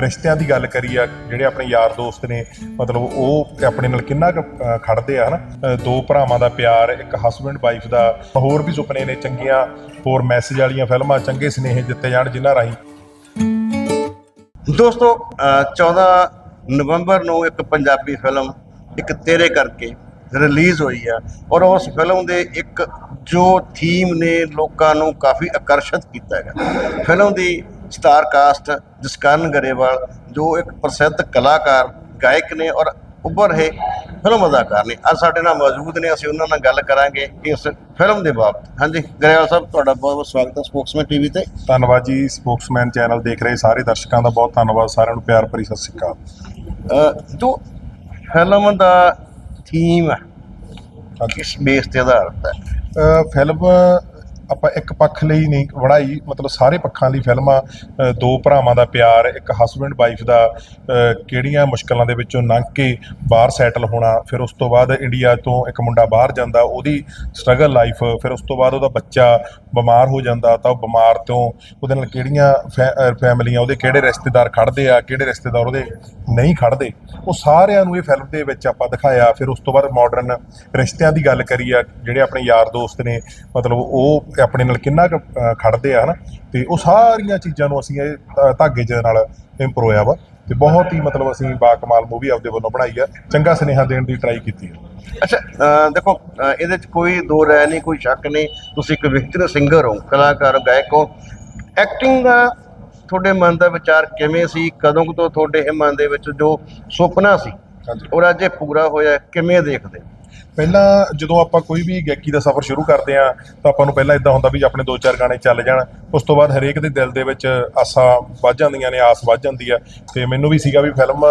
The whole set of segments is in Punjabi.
ਰਿਸ਼ਤਿਆਂ ਦੀ ਗੱਲ ਕਰੀ ਆ ਜਿਹੜੇ ਆਪਣੇ ਯਾਰ ਦੋਸਤ ਨੇ ਮਤਲਬ ਉਹ ਆਪਣੇ ਨਾਲ ਕਿੰਨਾ ਕੁ, ਅ, ਖੜਦੇ ਆ ਹਨਾ? ਅ, ਦੋ ਭਰਾਵਾਂ ਦਾ ਪਿਆਰ ਇੱਕ ਹਸਬੰਡ ਵਾਈਫ ਦਾ ਹੋਰ ਵੀ ਸੁਪਨੇ ਨੇ ਚੰਗੀਆਂ ਹੋਰ ਮੈਸੇਜ ਵਾਲੀਆਂ ਫਿਲਮਾਂ ਚੰਗੇ ਸੁਨੇਹੇ ਦਿੱਤੇ ਜਾਣ ਜਿਨ੍ਹਾਂ ਰਾਹੀਂ। ਦੋਸਤੋ ਅਹ 14 ਨਵੰਬਰ ਨੂੰ ਇੱਕ ਪੰਜਾਬੀ ਫਿਲਮ ਇੱਕ ਤੇਰੇ ਕਰਕੇ ਰਿਲੀਜ਼ ਹੋਈ ਆ ਔਰ ਉਸ ਫਿਲਮ ਦੇ ਇੱਕ ਜੋ ਥੀਮ ਨੇ ਲੋਕਾਂ ਨੂੰ ਕਾਫੀ ਆਕਰਸ਼ਿਤ ਕੀਤਾ ਹੈਗਾ। ਫਿਲਮ ਦੀ ਸਟਾਰ ਕਾਸਟ ਜਸਕਰਨ ਗਰੇਵਾਲ ਜੋ ਇੱਕ ਪ੍ਰਸਿੱਧ ਕਲਾਕਾਰ ਗਾਇਕ ਨੇ ਔਰ ਉੱਭਰ ਰਹੇ ਫਿਲਮ ਅਦਾਕਾਰ ਨੇ। ਅੱਜ ਸਾਡੇ ਨਾਲ ਮੌਜੂਦ ਨੇ ਅਸੀਂ ਉਹਨਾਂ ਨਾਲ ਗੱਲ ਕਰਾਂਗੇ ਇਸ ਫਿਲਮ ਦੇ ਬਾਬਤ। ਹਾਂਜੀ ਗਰੇਵਾਲ ਸਾਹਿਬ ਤੁਹਾਡਾ ਬਹੁਤ ਬਹੁਤ ਸਵਾਗਤ ਹੈ ਸਪੋਕਸਮੈਨ ਟੀਵੀ ਤੇ। ਧੰਨਵਾਦ ਜੀ ਸਪੋਕਸਮੈਨ ਚੈਨਲ ਦੇਖ ਰਹੇ ਸਾਰੇ ਦਰਸ਼ਕਾਂ ਦਾ ਬਹੁਤ ਧੰਨਵਾਦ ਸਾਰਿਆਂ ਨੂੰ ਪਿਆਰ ਭਰੀ ਸਤਿ ਸ਼੍ਰੀ ਅਕਾਲ। ਜੋ ਫਿਲਮ ਦਾ ਥੀਮ ਹੈ ਕਿਸ ਬੇਸ ਤੇ ਆਧਾਰਿਤ ਹੈ? ਫਿਲਮ ਆਪਾਂ ਇੱਕ ਪੱਖ ਲਈ ਨਹੀਂ ਬਣਾਈ ਮਤਲਬ ਸਾਰੇ ਪੱਖਾਂ ਲਈ ਫਿਲਮਾਂ ਦੋ ਭਰਾਵਾਂ ਦਾ ਪਿਆਰ ਇੱਕ ਹਸਬੰਡ ਵਾਈਫ ਦਾ ਕਿਹੜੀਆਂ ਮੁਸ਼ਕਲਾਂ ਦੇ ਵਿੱਚੋਂ ਲੰਘ ਕੇ ਬਾਹਰ ਸੈਟਲ ਹੋਣਾ ਫਿਰ ਉਸ ਤੋਂ ਬਾਅਦ ਇੰਡੀਆ ਤੋਂ ਇੱਕ ਮੁੰਡਾ ਬਾਹਰ ਜਾਂਦਾ ਉਹਦੀ ਸਟਰਗਲ ਲਾਈਫ ਫਿਰ ਉਸ ਤੋਂ ਬਾਅਦ ਉਹਦਾ ਬੱਚਾ ਬਿਮਾਰ ਹੋ ਜਾਂਦਾ ਤਾਂ ਉਹ ਬਿਮਾਰ ਤੋਂ ਉਹਦੇ ਨਾਲ ਕਿਹੜੀਆਂ ਫੈ- ਅ, ਫੈਮਲੀਆਂ ਉਹਦੇ ਕਿਹੜੇ ਰਿਸ਼ਤੇਦਾਰ ਖੜਦੇ ਆ ਕਿਹੜੇ ਰਿਸ਼ਤੇਦਾਰ ਉਹਦੇ ਨਹੀਂ ਖੜਦੇ ਉਹ ਸਾਰਿਆਂ ਨੂੰ ਇਹ ਫਿਲਮ ਦੇ ਵਿੱਚ ਆਪਾਂ ਦਿਖਾਇਆ ਫਿਰ ਉਸ ਤੋਂ ਬਾਅਦ ਮਾਡਰਨ ਰਿਸ਼ਤਿਆਂ ਦੀ ਗੱਲ ਕਰੀ ਆ ਜਿਹੜੇ ਆਪਣੇ ਯਾਰ ਦੋਸਤ ਨੇ ਮਤਲਬ ਉਹ ਆਪਣੇ ਨਾਲ ਕਿੰਨਾ ਕੁ, ਖੜਦੇ ਆ ਹਨਾ? ਤੇ ਉਹ ਸਾਰੀਆਂ ਚੀਜ਼ਾਂ ਨੂੰ ਅਸੀਂ ਇਹ ਅ, ਧਾਗੇ ਦੇ ਨਾਲ ਇੰਪਰੋ ਹੋਇਆ ਵਾ। ਤੇ ਬਹੁਤ ਹੀ ਮਤਲਬ ਅਸੀਂ ਬਾਕਮਾਲ ਮੂਵੀ ਆਪਦੇ ਵੱਲੋਂ ਬਣਾਈ ਆ। ਚੰਗਾ ਸੁਨੇਹਾ ਦੇਣ ਦੀ ਟਰਾਈ ਕੀਤੀ ਹੈ ਅੱਛਾ ਅਹ ਦੇਖੋ ਅਹ ਇਹਦੇ ਚ ਕੋਈ ਦੋ ਰਾਏ ਨਹੀਂ ਕੋਈ ਸ਼ੱਕ ਨਹੀਂ। ਤੁਸੀਂ ਇੱਕ ਵਿਅਕਤੀ ਸਿੰਗਰ ਹੋ ਕਲਾਕਾਰ ਹੋ, ਗਾਇਕ ਹੋ। ਐਕਟਿੰਗ ਦਾ ਤੁਹਾਡੇ ਮਨ ਦਾ ਵਿਚਾਰ ਕਿਵੇਂ ਸੀ? ਕਦੋਂ ਕੁ ਤੋਂ ਤੁਹਾਡੇ ਇਹ ਮਨ ਦੇ ਵਿੱਚ ਜੋ ਸੁਪਨਾ ਸੀ ਹਾਂਜੀ। ਔਰ ਅੱਜ ਇਹ ਪੂਰਾ ਹੋਇਆ ਕਿਵੇਂ ਦੇਖਦੇ? ਪਹਿਲਾਂ ਜਦੋਂ ਆਪਾਂ ਕੋਈ ਵੀ ਗਾਇਕੀ ਦਾ ਸਫ਼ਰ ਸ਼ੁਰੂ ਕਰਦੇ ਆ ਤਾਂ ਆਪਾਂ ਨੂੰ ਪਹਿਲਾਂ ਇਦਾਂ ਹੁੰਦਾ ਵੀ ਆਪਣੇ ਦੋ ਚਾਰ ਗਾਣੇ ਚੱਲ ਜਾਣ, ਉਸ ਤੋਂ ਬਾਅਦ ਹਰੇਕ ਦੇ ਦਿਲ ਦੇ ਵਿੱਚ ਆਸਾਂ ਵੱਧ ਜਾਂਦੀਆਂ ਨੇ, ਆਸ ਵੱਧ ਜਾਂਦੀ ਆ ਤੇ ਮੈਨੂੰ ਵੀ ਸੀਗਾ ਵੀ ਫਿਲਮ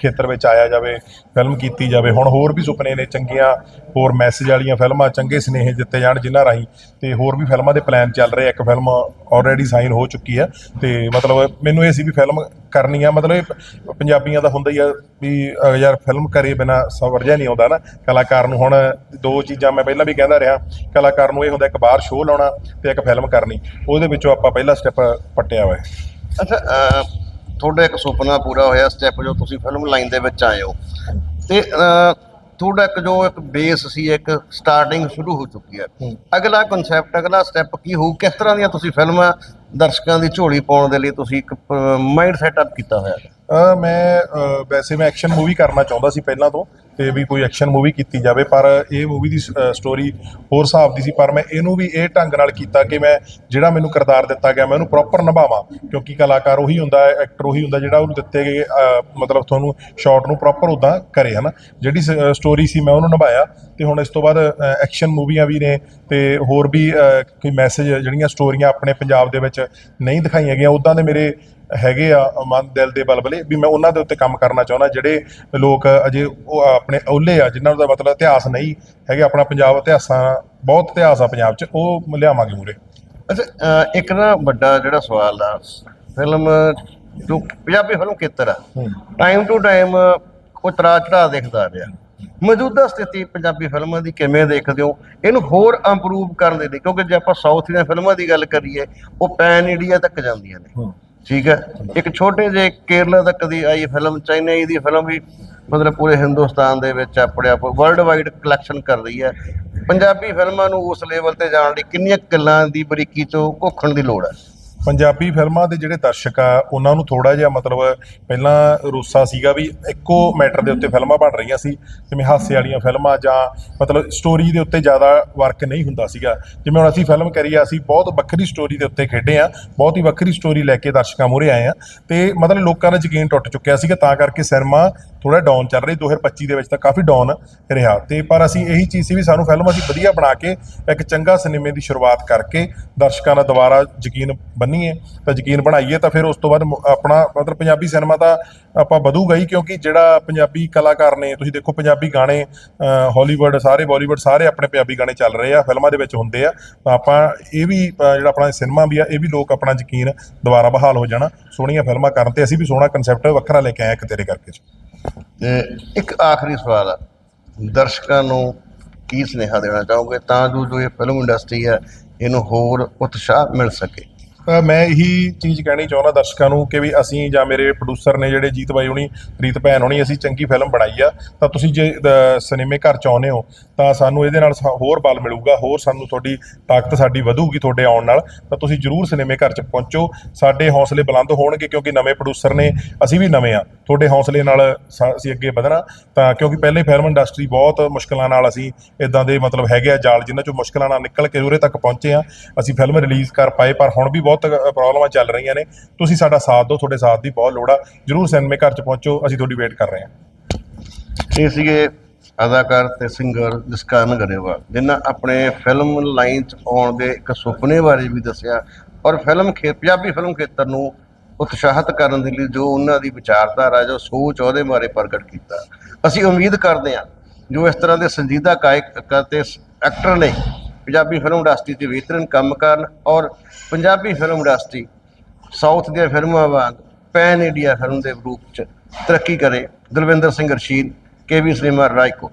ਖੇਤਰ ਵਿੱਚ ਆਇਆ ਜਾਵੇ, ਫਿਲਮ ਕੀਤੀ ਜਾਵੇ। ਹੁਣ ਹੋਰ ਵੀ ਸੁਪਨੇ ਨੇ, ਚੰਗੀਆਂ ਹੋਰ ਮੈਸੇਜ ਵਾਲੀਆਂ ਫਿਲਮਾਂ, ਚੰਗੇ ਸੁਨੇਹੇ ਦਿੱਤੇ ਜਾਣ ਜਿਨ੍ਹਾਂ ਰਾਹੀਂ। ਤੇ ਹੋਰ ਵੀ ਫਿਲਮਾਂ ਦੇ ਪਲਾਨ ਚੱਲ ਰਹੇ ਇੱਕ ਫਿਲਮ ਆਲਰੇਡੀ ਸਾਈਨ ਹੋ ਚੁੱਕੀ ਆ ਤੇ ਮਤਲਬ ਮੈਨੂੰ ਇਹ ਸੀ ਵੀ ਫਿਲਮ ਕਰਨੀ ਆ। ਮਤਲਬ ਇਹ ਪੰਜਾਬੀਆਂ ਦਾ ਹੁੰਦਾ ਹੀ ਆ ਵੀ ਯਾਰ ਫਿਲਮ ਕਰੇ ਬਿਨਾ ਸਬਰ ਜਿਹਾ ਨਹੀਂ ਆਉਂਦਾ ਨਾ, ਕਲਾਕਾਰ ਨੂੰ ਹੁਣ ਦੋ ਚੀਜ਼ਾਂ ਮੈਂ ਪਹਿਲਾਂ ਵੀ ਕਹਿੰਦਾ ਰਿਹਾ ਕਲਾਕਾਰ ਨੂੰ ਇਹ ਹੁੰਦਾ ਇੱਕ ਬਾਹਰ ਸ਼ੋਅ ਲਾਉਣਾ ਤੇ ਇੱਕ ਫਿਲਮ ਕਰਨੀ ਉਹਦੇ ਵਿੱਚੋਂ ਆਪਾਂ ਪਹਿਲਾ ਸਟੈਪ ਪੱਟਿਆ ਹੋਇਆ। ਅੱਛਾ ਅਹ ਤੁਹਾਡਾ ਇੱਕ ਸੁਪਨਾ ਪੂਰਾ ਹੋਇਆ ਸਟੈਪ ਜੋ ਤੁਸੀਂ ਫਿਲਮ ਲਾਈਨ ਦੇ ਵਿੱਚ ਆਏ ਹੋ। ਤੇ ਅਹ ਤੁਹਾਡਾ ਇੱਕ ਜੋ ਇੱਕ ਬੇਸ ਸੀ ਇੱਕ ਸਟਾਰਟਿੰਗ ਸ਼ੁਰੂ ਹੋ ਚੁੱਕੀ ਹੈ। ਹੂੰ। ਅਗਲਾ ਕਨਸੈਪਟ ਅਗਲਾ ਸਟੈਪ ਕੀ ਹੋਊ? ਕਿਸ ਤਰ੍ਹਾਂ ਦੀਆਂ ਤੁਸੀਂ ਫਿਲਮਾਂ ਦਰਸ਼ਕਾਂ ਦੀ ਝੋਲੀ ਪਾਉਣ ਦੇ ਲਈ ਤੁਸੀਂ ਇੱਕ ਮਾਈਂਡ ਸੈਟਅਪ ਕੀਤਾ ਹੋਇਆ ਹੈ? ਮੈਂ ਵੈਸੇ ਮੈਂ ਐਕਸ਼ਨ ਮੂਵੀ ਕਰਨਾ ਚਾਹੁੰਦਾ ਸੀ ਪਹਿਲਾਂ ਤੋਂ, ਤੇ ਵੀ ਕੋਈ ਐਕਸ਼ਨ ਮੂਵੀ ਕੀਤੀ ਜਾਵੇ, ਪਰ ਇਹ ਮੂਵੀ ਦੀ ਸਟੋਰੀ ਹੋਰ ਹਿਸਾਬ ਦੀ ਸੀ, ਪਰ ਮੈਂ ਇਹਨੂੰ ਵੀ ਇਹ ਢੰਗ ਨਾਲ ਕੀਤਾ ਕਿ ਮੈਂ ਜਿਹੜਾ ਮੈਨੂੰ ਕਿਰਦਾਰ ਦਿੱਤਾ ਗਿਆ, ਮੈਂ ਉਹਨੂੰ ਪ੍ਰੋਪਰ ਨਿਭਾਵਾਂ, ਕਿਉਂਕਿ ਕਲਾਕਾਰ ਉਹੀ ਹੁੰਦਾ ਹੈ ਐਕਟਰ ਉਹੀ ਹੁੰਦਾ ਜਿਹੜਾ ਉਹਨੂੰ ਦਿੱਤੇ ਗਏ ਮਤਲਬ ਤੁਹਾਨੂੰ ਸ਼ਾਟ ਨੂੰ ਪ੍ਰੋਪਰ ਉਦਾਂ ਕਰੇ, ਹਨਾ? ਜਿਹੜੀ ਸਟੋਰੀ ਸੀ, ਮੈਂ ਉਹਨੂੰ ਨਿਭਾਇਆ, ਤੇ ਹੁਣ ਇਸ ਤੋਂ ਬਾਅਦ ਐਕਸ਼ਨ ਮੂਵੀਆਂ ਵੀ ਨੇ, ਤੇ ਹੋਰ ਵੀ ਕੋਈ ਮੈਸੇਜ ਜਿਹੜੀਆਂ ਸਟੋਰੀਆਂ ਆਪਣੇ ਪੰਜਾਬ ਦੇ ਵਿੱਚ ਨਹੀਂ ਦਿਖਾਈਆਂ ਗਈਆਂ ਉਦਾਂ ਦੇ ਮੇਰੇ ਹੈਗੇ ਆ ਮਨ ਦਿਲ ਦੇ ਬਲਬਲੇ ਵੀ ਮੈਂ ਉਹਨਾਂ ਦੇ ਉੱਤੇ ਕੰਮ ਕਰਨਾ ਚਾਹੁੰਦਾ ਜਿਹੜੇ ਲੋਕ ਅਜੇ ਉਹ ਆਪਣੇ ਔਲੇ ਆ ਜਿਨ੍ਹਾਂ ਦਾ ਮਤਲਬ ਇਤਿਹਾਸ ਨਹੀਂ ਹੈਗੇ ਆਪਣਾ ਪੰਜਾਬ ਇਤਿਹਾਸਾਂ ਬਹੁਤ ਇਤਿਹਾਸ ਆ ਪੰਜਾਬ 'ਚ ਉਹ ਲਿਆਵਾਂਗੇ ਮੂਰੇ ਅੱਛਾ ਇੱਕ ਨਾ ਵੱਡਾ ਜਿਹੜਾ ਸਵਾਲ ਆ ਫਿਲਮ ਜੋ ਪੰਜਾਬੀ ਫਿਲਮ ਖੇਤਰ ਆ ਟਾਈਮ ਟੂ ਟਾਈਮ ਉਤਰਾ ਚੜਾ ਦੇਖਦਾ ਰਿਹਾ। ਮੌਜੂਦਾ ਸਥਿਤੀ ਪੰਜਾਬੀ ਫਿਲਮਾਂ ਦੀ ਕਿਵੇਂ ਦੇਖਦੇ ਹੋ? ਇਹਨੂੰ ਹੋਰ ਇੰਪਰੂਵ ਕਰਨ ਦੇ ਲਈ ਕਿਉਂਕਿ ਜੇ ਆਪਾਂ ਸਾਊਥ ਦੀਆਂ ਫਿਲਮਾਂ ਦੀ ਗੱਲ ਕਰੀਏ ਉਹ ਪੈਨ ਇੰਡੀਆ ਤੱਕ ਜਾਂਦੀਆਂ ਨੇ। ਠੀਕ ਹੈ? ਇੱਕ ਛੋਟੇ ਜਿਹੇ ਕੇਰਲਾ ਤੱਕ ਦੀ ਆਈ ਫਿਲਮ ਚਾਈਨਾ ਦੀ ਫਿਲਮ ਵੀ ਮਤਲਬ ਪੂਰੇ ਹਿੰਦੁਸਤਾਨ ਦੇ ਵਿੱਚ ਆਪਣੇ ਆਪ ਵਰਲਡ ਵਾਈਡ ਕਲੈਕਸ਼ਨ ਕਰ ਰਹੀ ਹੈ। ਪੰਜਾਬੀ ਫਿਲਮਾਂ ਨੂੰ ਉਸ ਲੈਵਲ ਤੇ ਜਾਣ ਲਈ ਕਿੰਨੀਆਂ ਗੱਲਾਂ ਦੀ ਬਰੀਕੀ ਚੋਂ ਘੋਖਣ ਦੀ ਲੋੜ ਹੈ? ਪੰਜਾਬੀ ਫਿਲਮਾਂ ਦੇ ਜਿਹੜੇ ਦਰਸ਼ਕ ਆ, ਉਹਨਾਂ ਨੂੰ ਥੋੜਾ ਜਿਹਾ ਮਤਲਬ ਪਹਿਲਾਂ ਰੂਸਾ ਸੀਗਾ ਵੀ ਇੱਕੋ ਮੈਟਰ ਦੇ ਉੱਤੇ ਫਿਲਮਾਂ ਬਣ ਰਹੀਆਂ ਸੀ, ਜਿਵੇਂ ਹਾਸੇ ਵਾਲੀਆਂ ਫਿਲਮਾਂ ਜਾਂ ਮਤਲਬ ਸਟੋਰੀ ਦੇ ਉੱਤੇ ਜ਼ਿਆਦਾ ਵਰਕ ਨਹੀਂ ਹੁੰਦਾ ਸੀਗਾ। ਜਿਵੇਂ ਹੁਣ ਅਸੀਂ ਫਿਲਮ ਕਰੀ ਆ, ਅਸੀਂ ਬਹੁਤ ਵੱਖਰੀ ਸਟੋਰੀ ਦੇ ਉੱਤੇ ਖੇਡੇ ਆ, ਬਹੁਤ ਹੀ ਵੱਖਰੀ ਸਟੋਰੀ ਲੈ ਕੇ ਦਰਸ਼ਕਾਂ ਮੂਹਰੇ ਆਏ ਆ, ਤੇ ਮਤਲਬ ਲੋਕਾਂ ਦਾ ਯਕੀਨ ਟੁੱਟ ਚੁੱਕਿਆ ਸੀਗਾ, ਤਾਂ ਕਰਕੇ ਸਿਨੇਮਾ ਥੋੜਾ ਡਾਊਨ ਚੱਲ ਰਹੀ 2025 ਦੇ ਵਿੱਚ ਤਾਂ ਕਾਫੀ ਡਾਊਨ ਰਿਹਾ। ਤੇ ਪਰ ਅਸੀਂ ਇਹੀ ਚੀਜ਼ ਸੀ ਵੀ ਸਾਨੂੰ ਫਿਲਮ ਅਸੀਂ ਵਧੀਆ ਬਣਾ ਕੇ ਇੱਕ ਚੰਗਾ ਸਿਨੇਮੇ ਦੀ ਸ਼ੁਰੂਆਤ ਕਰਕੇ ਦਰਸ਼ਕਾਂ ਦਾ ਦੁਬਾਰਾ ਯਕੀਨ ਬੰਨੀਏ, ਤਾਂ ਯਕੀਨ ਬਣਾਈਏ, ਤਾਂ ਫਿਰ ਉਸ ਤੋਂ ਬਾਅਦ ਆਪਣਾ ਮਤਲਬ ਪੰਜਾਬੀ ਸਿਨੇਮਾ ਤਾਂ ਆਪਾਂ ਵਧੂਗਾ ਹੀ, ਕਿਉਂਕਿ ਜਿਹੜਾ ਪੰਜਾਬੀ ਕਲਾਕਾਰ ਨੇ, ਤੁਸੀਂ ਦੇਖੋ ਪੰਜਾਬੀ ਗਾਣੇ ਹਾਲੀਵੁੱਡ ਸਾਰੇ ਬਾਲੀਵੁੱਡ ਸਾਰੇ ਆਪਣੇ ਪੰਜਾਬੀ ਗਾਣੇ ਚੱਲ ਰਹੇ ਆ ਫਿਲਮਾਂ ਦੇ ਵਿੱਚ ਹੁੰਦੇ ਆ। ਤਾਂ ਆਪਾਂ ਇਹ ਵੀ ਜਿਹੜਾ ਆਪਣਾ ਸਿਨੇਮਾ ਵੀ ਆ, ਇਹ ਵੀ ਲੋਕ ਆਪਣਾ ਯਕੀਨ ਦੁਬਾਰਾ ਬਹਾਲ ਹੋ ਜਾਣਾ। ਸੋਹਣੀਆਂ ਫਿਲਮਾਂ ਕਰਨ ਤੇ ਅਸੀਂ ਵੀ ਸੋਹਣਾ ਕਨਸੈਪਟ ਵੱਖਰਾ ਲੈ ਕੇ ਆਏ ਇੱਕ ਤੇਰੇ ਕਰਕੇ। ਤੇ ਇੱਕ ਆਖਰੀ ਸਵਾਲ ਆ। ਦਰਸ਼ਕਾਂ ਨੂੰ ਕੀ ਸੁਨੇਹਾ ਦੇਣਾ ਚਾਹੋਗੇ ਤਾਂ ਜੋ ਜੋ ਇਹ ਫਿਲਮ ਇੰਡਸਟਰੀ ਹੈ, ਇਹਨੂੰ ਹੋਰ ਉਤਸ਼ਾਹ ਮਿਲ ਸਕੇ? ਮੈਂ ਇਹੀ ਚੀਜ਼ ਕਹਿਣੀ ਚਾਹੁੰਦਾ ਦਰਸ਼ਕਾਂ ਨੂੰ ਕਿ ਵੀ ਅਸੀਂ ਜਾਂ ਮੇਰੇ ਪ੍ਰੋਡਿਊਸਰ ਨੇ ਜਿਹੜੇ ਜੀਤ ਬਾਈ ਹੁਣੀ ਰੀਤ ਭੈਣ ਹੁਣੀ, ਅਸੀਂ ਚੰਗੀ ਫਿਲਮ ਬਣਾਈ ਆ। ਤਾਂ ਤੁਸੀਂ ਜੇ ਸਿਨੇਮੇ ਘਰ ਚ ਆਉਂਦੇ ਹੋ, ਤਾਂ ਸਾਨੂੰ ਇਹਦੇ ਨਾਲ ਸਾ- ਹੋਰ ਬਲ ਮਿਲੂਗਾ, ਹੋਰ ਸਾਨੂੰ ਤੁਹਾਡੀ ਤਾਕਤ ਸਾਡੀ ਵਧੂਗੀ ਤੁਹਾਡੇ ਆਉਣ ਨਾਲ। ਤਾਂ ਤੁਸੀਂ ਜਰੂਰ ਸਿਨੇਮੇ ਘਰ ਚ ਪਹੁੰਚੋ। ਸਾਡੇ ਹੌਸਲੇ ਬੁਲੰਦ ਹੋਣਗੇ ਕਿਉਂਕਿ ਨਵੇਂ ਪ੍ਰੋਡਿਊਸਰ ਨੇ, ਅਸੀਂ ਵੀ ਨਵੇਂ ਆ। ਤੁਹਾਡੇ ਹੌਸਲੇ ਨਾਲ ਸਾ- ਅਸੀਂ ਅੱਗੇ ਵਧਣਾ। ਤਾਂ ਕਿਉਂਕਿ ਪਹਿਲੇ ਫਿਲਮ ਇੰਡਸਟਰੀ ਬਹੁਤ ਮੁਸ਼ਕਲਾਂ ਨਾਲ ਅਸੀਂ ਇਦਾਂ ਦੇ ਮਤਲਬ ਹੈਗੇ ਆ ਜਾਲ, ਜਿਨ੍ਹਾਂ ਚੋਂ ਮੁਸ਼ਕਲਾਂ ਨਾਲ ਨਿਕਲ ਕੇ ਉਰੇ ਤੱਕ ਪਹੁੰਚੇ ਆ। ਅਸੀਂ ਫਿਲਮ ਰਿਲੀਜ਼ ਕਰ ਪਾਏ, ਪਰ ਹੁਣ ਵੀ ਬਹੁਤ ਪ੍ਰੋਬਲਮਾਂ ਚੱਲ ਰਹੀਆਂ ਨੇ। ਤੁਸੀਂ ਸਾਡਾ ਸਾਥ ਦਿਓ, ਤੁਹਾਡੇ ਸਾਥ ਦੀ ਬਹੁਤ ਲੋੜ ਆ। ਜਰੂਰ ਸਿਨੇਮੇ ਘਰ ਚ ਪਹੁੰਚੋ, ਅਸੀਂ ਤੁਹਾਡੀ ਵੇਟ ਕਰ ਰਹੇ ਹਾਂ। ਇਹ ਸੀਗੇ ਅਦਾਕਾਰ ਤੇ ਸਿੰਗਰ ਜਸਕਰਨ ਗਰੇਵਾਲ, ਜਿਨ੍ਹਾਂ ਆਪਣੇ ਫਿਲਮ ਲਾਈਨ 'ਚ ਆਉਣ ਦੇ ਇੱਕ ਸੁਪਨੇ ਬਾਰੇ ਵੀ ਦੱਸਿਆ। ਔਰ ਫਿਲਮ ਖੇ, ਪੰਜਾਬੀ ਫਿਲਮ ਖੇਤਰ ਨੂੰ ਉਤਸ਼ਾਹਿਤ ਕਰਨ ਦੇ ਲਈ ਜੋ ਉਹਨਾਂ ਦੀ ਵਿਚਾਰਧਾਰਾ ਜੋ ਸੋਚ ਉਹਦੇ ਬਾਰੇ ਪ੍ਰਗਟ ਕੀਤਾ। ਅਸੀਂ ਉਮੀਦ ਕਰਦੇ ਹਾਂ ਜੋ ਇਸ ਤਰ੍ਹਾਂ ਦੇ ਸੰਜੀਦਾ ਗਾਇਕ ਅਤੇ ਐਕਟਰ ਨੇ ਪੰਜਾਬੀ ਫਿਲਮ ਇੰਡਸਟਰੀ 'ਚ ਬਿਹਤਰੀਨ ਕੰਮ ਕਰਨ ਔਰ ਪੰਜਾਬੀ ਫਿਲਮ ਇੰਡਸਟਰੀ ਸਾਊਥ ਦੀਆਂ ਫਿਲਮਾਂ ਵਾਂਗ ਪੈਨ ਇੰਡੀਆ ਫਿਲਮ ਦੇ ਰੂਪ 'ਚ ਤਰੱਕੀ ਕਰੇ। Dalvinder Singh Rashid K V cinema Raikot